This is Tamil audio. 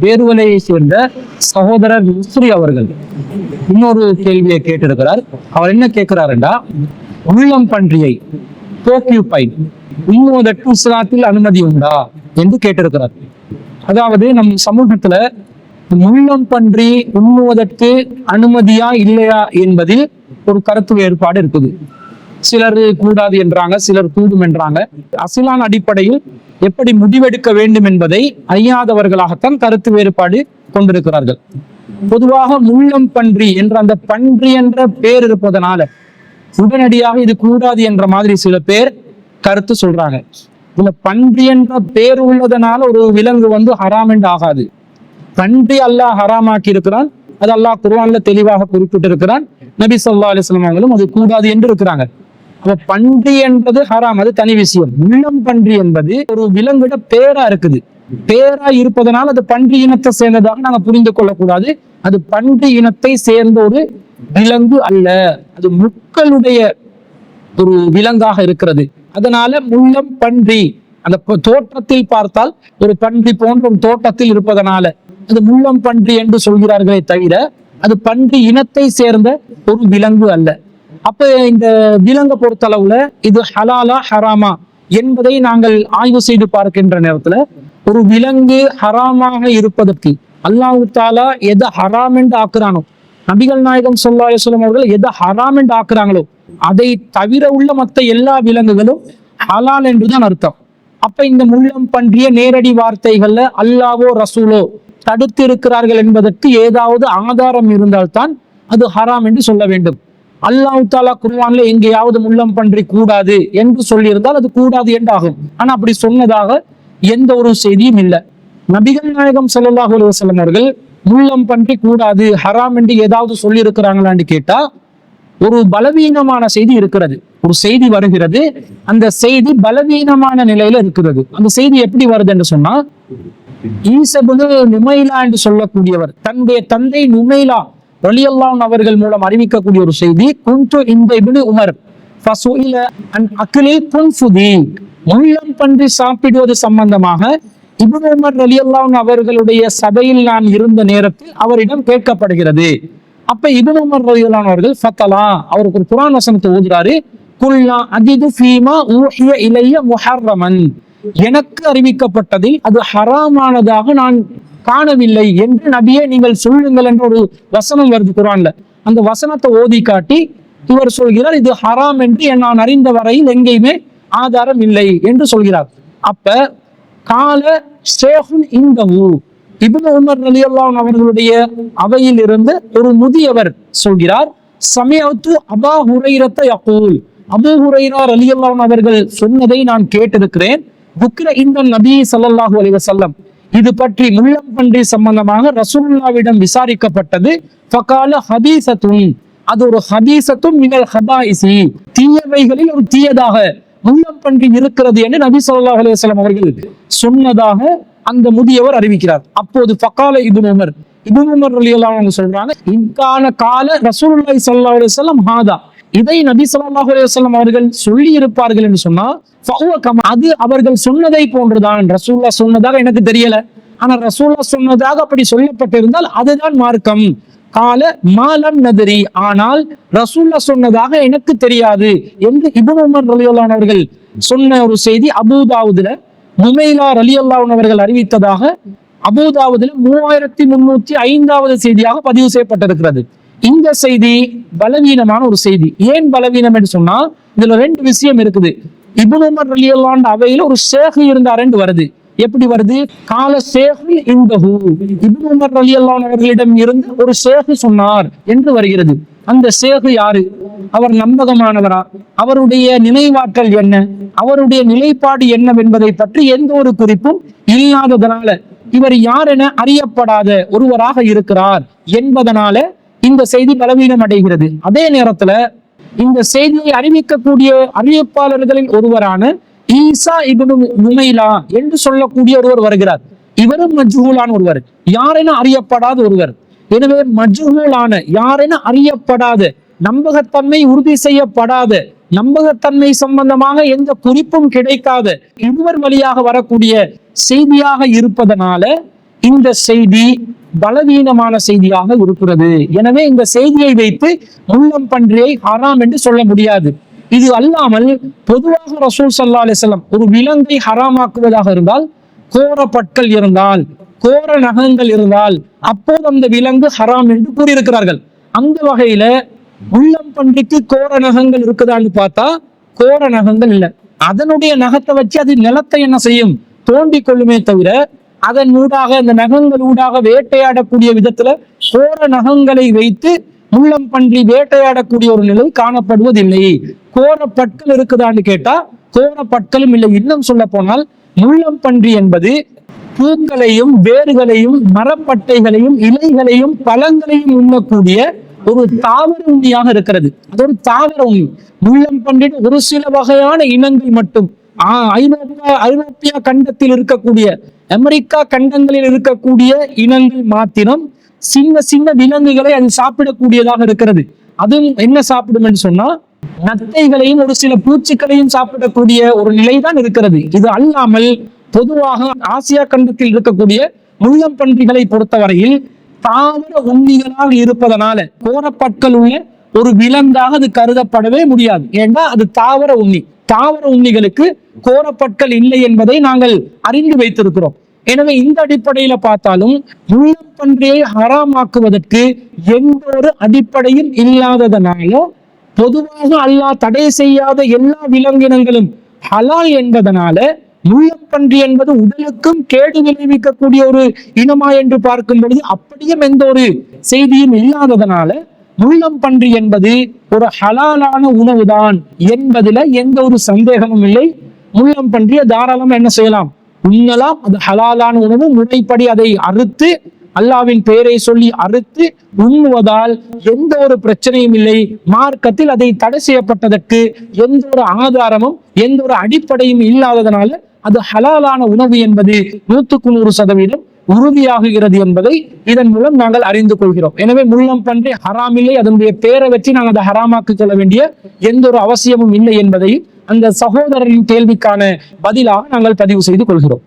பேருவலையை சேர்ந்த சகோதரர் முஸ்ரி அவர்கள் இன்னொரு கேள்வியை கேட்டிருக்கிறார். அவர் என்ன கேட்கிறாருண்டா? உள்ளம் பன்றியை போக்கியூபைன் உண்ணுவதற்கு இஸ்லாத்தில் அனுமதி உண்டா? என்று கேட்டிருக்கிறார். அதாவது நம் சமூகத்துல உள்ளம் பன்றி உண்ணுவதற்கு அனுமதியா இல்லையா என்பதில் ஒரு கருத்து வேறுபாடு இருக்குது. சிலர் கூடாது என்றாங்க சிலர் கூடும் என்றாங்க. அசிலான் அடிப்படையில் எப்படி முடிவெடுக்க வேண்டும் என்பதை அறியாதவர்களாகத்தான் கருத்து வேறுபாடு கொண்டிருக்கிறார்கள். பொதுவாக முள்ளம் பன்றி என்ற அந்த பன்றி என்ற பேர் இருப்பதனால உடனடியாக இது கூடாது என்ற மாதிரி சில பேர் கருத்து சொல்றாங்க. இதுல பன்றி என்ற பேர் உள்ளதனால ஒரு விலங்கு வந்து ஹராம் என்று ஆகாது. பன்றி அல்லாஹ் ஹராமாக்கி இருக்கிறான். அது அல்லாஹ் குருவான்ல தெளிவாக குறிப்பிட்டு இருக்கிறான் நபி சொல்லா அலைஹி அவங்களும் அது கூடாது என்று இருக்கிறாங்க. அப்ப பன்றி என்பது ஹராம் அது தனி விஷயம். உள்ளம் பன்றி என்பது ஒரு விலங்கிட பேரா இருக்குது. பேரா இருப்பதனால் அது பன்றி இனத்தை சேர்ந்ததாக நாங்க புரிந்து கொள்ளக்கூடாது. அது பன்றி இனத்தை சேர்ந்த ஒரு விலங்கு அல்ல. அது முக்களுடைய ஒரு விலங்காக இருக்கிறது. அதனால முள்ளம் பன்றி அந்த தோற்றத்தில் பார்த்தால் ஒரு பன்றி போன்ற ஒரு தோட்டத்தில் இருப்பதனால அது முள்ளம் பன்றி என்று சொல்கிறார்களே தவிர அது பன்றி இனத்தை சேர்ந்த ஒரு விலங்கு அல்ல. அப்ப இந்த விலங்கை பொறுத்தளவுல இது ஹலாலா ஹராமா என்பதை நாங்கள் ஆய்வு செய்து பார்க்கின்ற நேரத்துல ஒரு விலங்கு ஹராமாக இருப்பதற்கு அல்லாஹு தாலா எதை ஹராம் என்று ஆக்குறானோ நபிகள் நாயகம் சொல்லா சொல்லும் அவர்கள் எதை ஹராம் என்று ஆக்குறாங்களோ அதை தவிர உள்ள மற்ற எல்லா விலங்குகளும் ஹலால் என்றுதான் அர்த்தம். அப்ப இந்த முள்ளம் பன்றிய நேரடி வார்த்தைகள்ல அல்லாவோ ரசூலோ தடுத்து இருக்கிறார்கள் என்பதற்கு ஏதாவது ஆதாரம் இருந்தால்தான் அது ஹராம் என்று சொல்ல வேண்டும். அல்லாஹ் தாலா எங்கேயாவது முள்ளம் பன்றி கூடாது என்று சொல்லியிருந்தால் அது கூடாது என்றாகும். ஆனா அப்படி சொன்னதாக எந்த ஒரு செய்தியும் இல்லை. நபிகள் நாயகம் ஸல்லல்லாஹு அலைஹி அவர்கள் முள்ளம் பன்றி கூடாது ஹராம் என்று ஏதாவது சொல்லி இருக்கிறாங்களான்னு கேட்டா ஒரு பலவீனமான செய்தி இருக்கிறது. ஒரு செய்தி வருகிறது. அந்த செய்தி பலவீனமான நிலையில இருக்கிறது. அந்த செய்தி எப்படி வருது என்று சொன்னா ஈசபுனு நுமைலா என்று சொல்லக்கூடியவர் தன்னுடைய தந்தை நுமைலா ரலியல்லான் அவர்கள் மூலம் அறிவிக்கக்கூடிய ஒரு செய்தி குண்டு இந்த இப்னு உமர் ஃபசுஇல அன் அக்லில் முள்ளம் பன்றி சாப்பிடுவது சம்பந்தமாக இபின் உமர் ரலியல்லான் அவர்களுடைய சபையில் நான் இருந்த நேரத்தில் அவரிடம் கேட்கப்படுகிறது. அப்ப இபின் உமர் ரலியல்லான் அவர்கள் ஃபத்தலா அவருக்கு ஒரு குரான் வசனத்தை ஓதுறாரு. குல்லா அதிது ஃபீமா ஊஹிய இலைய முஹர்ரமன். எனக்கு அறிவிக்கப்பட்டதில் அது ஹராமானதாக நான் காணவில்லை என்று நபியே நீங்கள் சொல்லுங்கள் என்ற ஒரு வசனம் வருது குரான்ல அந்த வசனத்தை ஓதி காட்டி இவர் சொல்கிறார் இது ஹராம் என்று நான் அறிந்த வரையில் எங்கேயுமே ஆதாரம் இல்லை என்று சொல்கிறார். அப்ப கால ஷேகுன் இந்தஹு இப்னு உமர் ரலியல்லாஹு அவர்களுடைய அவையில் இருந்து ஒரு முதியவர் சொல்கிறார் சமயத்து அபா ஹுரைரத்த யகூல். அபூ ஹுரைரா ரலியல்லாஹு அவர்கள் சொன்னதை நான் கேட்டிருக்கிறேன். புக்ர இந்த நபி சல்லாஹூ அலி வசல்லம் இது பற்றி முள்ளம் பன்றி சம்பந்தமாக ரசூல்லாவிடம் விசாரிக்கப்பட்டது. ஃபகால ஹபீசத்தும் அது ஒரு ஹபீசத்தும் மினல் ஹபாயிசி தீயவைகளில் ஒரு தீயதாக முள்ளம் பன்றி இருக்கிறது என்று நபி சொல்லா அலைஹி அவர்கள் சொன்னதாக அந்த முதியவர் அறிவிக்கிறார். அப்போது ஃபகால இது உமர் இது உமர் ரலியல்லாஹு அவங்க சொல்றாங்க இன்கான கால ரசூல்லாய் சல்லா அலுவலம் ஹாதா. இதை நபி ஸல்லல்லாஹு அலைஹி அவர்கள் சொல்லி இருப்பார்கள் என்று சொன்னா அது அவர்கள் சொன்னதை போன்றுதான். ரசூல்லா சொன்னதாக எனக்கு தெரியல. ஆனா ரசூல்லா சொன்னதாக அப்படி சொல்லப்பட்டிருந்தால் அதுதான் மார்க்கம். கால மாலம் நதிரி ஆனால் ரசூல்லா சொன்னதாக எனக்கு தெரியாது என்று இப்னு உமர் ரலியல்லாஹு அவர்கள் சொன்ன ஒரு செய்தி அபூதாவுதுல முமைலா ரலியல்லாஹு அவர்கள் அறிவித்ததாக அபூதாவுதுல மூவாயிரத்தி முன்னூத்தி ஐந்தாவது செய்தியாக பதிவு செய்யப்பட்டிருக்கிறது. இந்த செய்தி பலவீனமான ஒரு செய்தி. ஏன் பலவீனம் என்று சொன்னா இதுல ரெண்டு விஷயம் இருக்குது. இப்னு உமர் அவையில ஒரு ஷேக் இருந்தாருன்னு வருது. எப்படி வருது? கால ஷேகுல் இந்தஹு இப்னு உமர் ரலியல்லாஹு அவர்களிடம் இருந்து ஒரு ஷேக் சொன்னார் என்று வருகிறது. அந்த ஷேக் யாரு? அவர் நம்பகமானவரா? அவருடைய நினைவாற்றல் என்ன? அவருடைய நிலைப்பாடு என்னவென்பதை பற்றி எந்த ஒரு குறிப்பும் இல்லாததனால இவர் யார் என அறியப்படாத ஒருவராக இருக்கிறார் என்பதனால இந்த செய்தி பலவீனம் அடைகிறது. அதே நேரத்துல இந்த செய்தியை அறிவிக்கக்கூடிய அறிவிப்பாளர்களில் ஒருவரான ஈசா இப்னு நுமைலா என்று சொல்லக்கூடிய ஒருவர் வருகிறார். இவரும் மஜ்ஹூலான ஒருவர். யாரென அறியப்படாத ஒருவர். எனவே மஜ்ஹூலான யாரென அறியப்படாத நம்பகத்தன்மை உறுதி செய்யப்படாத நம்பகத்தன்மை சம்பந்தமாக எந்த குறிப்பும் கிடைக்காத இருவர் வழியாக வரக்கூடிய செய்தியாக இருப்பதனால இந்த செய்தி பலவீனமான செய்தியாக இருக்கிறது. எனவே இந்த செய்தியை வைத்து முள்ளம் பன்றியை ஹராம் என்று சொல்ல முடியாது. இது அல்லாமல் பொதுவாக ரசூல் சல்லா அலிசல்லாம் ஒரு விலங்கை ஹராமாக்குவதாக இருந்தால் கோர பற்கள் இருந்தால் கோர நகங்கள் இருந்தால் அப்போது அந்த விலங்கு ஹராம் என்று கூறியிருக்கிறார்கள். அந்த வகையில முள்ளம் பன்றிக்கு கோர நகங்கள் இருக்குதான்னு பார்த்தா கோர நகங்கள் இல்லை. அதனுடைய நகத்தை வச்சு அது நிலத்தை என்ன செய்யும்? தோண்டி கொள்ளுமே தவிர அதன் ஊடாக அந்த நகங்கள் ஊடாக வேட்டையாடக்கூடிய விதத்துல கோர நகங்களை வைத்து முள்ளம் பன்றி வேட்டையாடக்கூடிய ஒரு நிலை காணப்படுவதில்லை. கோர பற்கள் இருக்குதான்னு கேட்டா கோர பற்களும் இல்லை. இன்னும் சொல்ல போனால் முள்ளம் பன்றி என்பது பூக்களையும் வேர்களையும் மரப்பட்டைகளையும் இலைகளையும் பழங்களையும் உண்ணக்கூடிய ஒரு தாவர உண்ணியாக இருக்கிறது. அது ஒரு தாவர உண்ணி முள்ளம் பன்றின் ஒரு சில வகையான இனங்கள் மட்டும். ஆஹ் ஐரோப்பா ஐரோப்பிய கண்டத்தில் இருக்கக்கூடிய அமெரிக்கா கண்டங்களில் இருக்கக்கூடிய இனங்கள் மாத்திரம் சின்ன சின்ன விலங்குகளை அது சாப்பிடக்கூடியதாக இருக்கிறது. அதுவும் என்ன சாப்பிடும் என்று சொன்னா நத்தைகளையும் ஒரு சில பூச்சிகளையும் சாப்பிடக்கூடிய ஒரு நிலைதான் இருக்கிறது. இது அல்லாமல் பொதுவாக ஆசியா கண்டத்தில் இருக்கக்கூடிய முள்ளம் பன்றிகளை பொறுத்தவரையில் தாவர உண்ணிகளாக இருப்பதனால கோரப்பற்கள் உள்ள ஒரு விலங்காக அது கருதப்படவே முடியாது. ஏன்னா அது தாவர உண்ணி. தாவர உண்ணிகளுக்கு கோரப்பற்கள் இல்லை என்பதை நாங்கள் அறிந்து வைத்திருக்கிறோம். எனவே இந்த அடிப்படையில பார்த்தாலும் முள்ளம் பன்றியை ஹராமாக்குவதற்கு எந்த ஒரு அடிப்படையும் இல்லாததனால பொதுவாக அல்லாஹ் தடை செய்யாத எல்லா விலங்கினங்களும் ஹலால் என்பதனால முள்ளப்பன்றி என்பது உடலுக்கும் கேடு விளைவிக்கக்கூடிய ஒரு இனமா என்று பார்க்கும் பொழுது அப்படியும் எந்த ஒரு செய்தியும் இல்லாததனால முள்ளம்பன்றி என்பது ஒரு ஹலாலான உணவுதான் என்பதுல எந்த ஒரு சந்தேகமும் இல்லை. முள்ளம் பன்றியை தாராளமா என்ன செய்யலாம்? உண்ணலாம். அது ஹலாலான உணவு. முறைப்படி அதை அறுத்து அல்லாவின் பெயரை சொல்லி அறுத்து உண்ணுவதால் எந்த ஒரு பிரச்சனையும் இல்லை. மார்க்கத்தில் அதை தடை செய்யப்பட்டதற்கு எந்த ஒரு ஆதாரமும் எந்த ஒரு அடிப்படையும் இல்லாததனால அது ஹலாலான உணவு என்பது நூற்றுக்கு நூறு சதவீதம் உறுதியாகுகிறது என்பதை இதன் மூலம் நாங்கள் அறிந்து கொள்கிறோம். எனவே முள்ளம் பன்றி ஹராமில்லை. அதனுடைய பெயரை வச்சு நாங்கள் அதை ஹராமாக்கிக் கொள்ள வேண்டிய எந்த ஒரு அவசியமும் இல்லை என்பதை அந்த சகோதரரின் கேள்விக்கான பதிலாக நாங்கள் பதிவு செய்து கொள்கிறோம்.